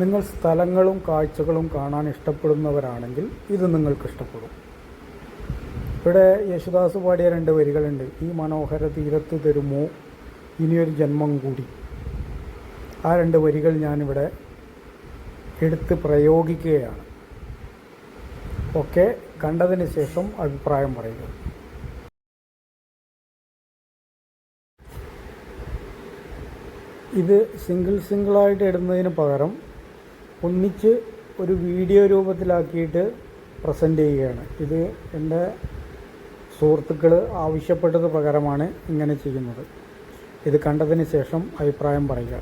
നിങ്ങൾ സ്ഥലങ്ങളും കാഴ്ചകളും കാണാൻ ഇഷ്ടപ്പെടുന്നവരാണെങ്കിൽ ഇത് നിങ്ങൾക്ക് ഇഷ്ടപ്പെടും. ഇവിടെ യേശുദാസ് പാടിയ രണ്ട് വരികളുണ്ട്. ഈ മനോഹര തീരത്ത് തരുമോ? ഇനിയൊരു ജന്മം കൂടി. ആ രണ്ട് വരികൾ ഞാനിവിടെ എടുത്ത് പ്രയോഗിക്കുകയാണ്. ഒക്കെ കണ്ടതിന് ശേഷം അഭിപ്രായം പറയുക. ഇത് സിംഗിൾ സിംഗിളായിട്ട് ഇടുന്നതിന് പകരം ഒന്നിച്ച് ഒരു വീഡിയോ രൂപത്തിലാക്കിയിട്ട് പ്രസന്റ് ചെയ്യുകയാണ്. ഇത് എന്റെ സുഹൃത്തുക്കൾ ആവശ്യപ്പെട്ടത് പ്രകാരമാണ് ഇങ്ങനെ ചെയ്യുന്നത്. ഇത് കണ്ടതിന് ശേഷം അഭിപ്രായം പറയുക.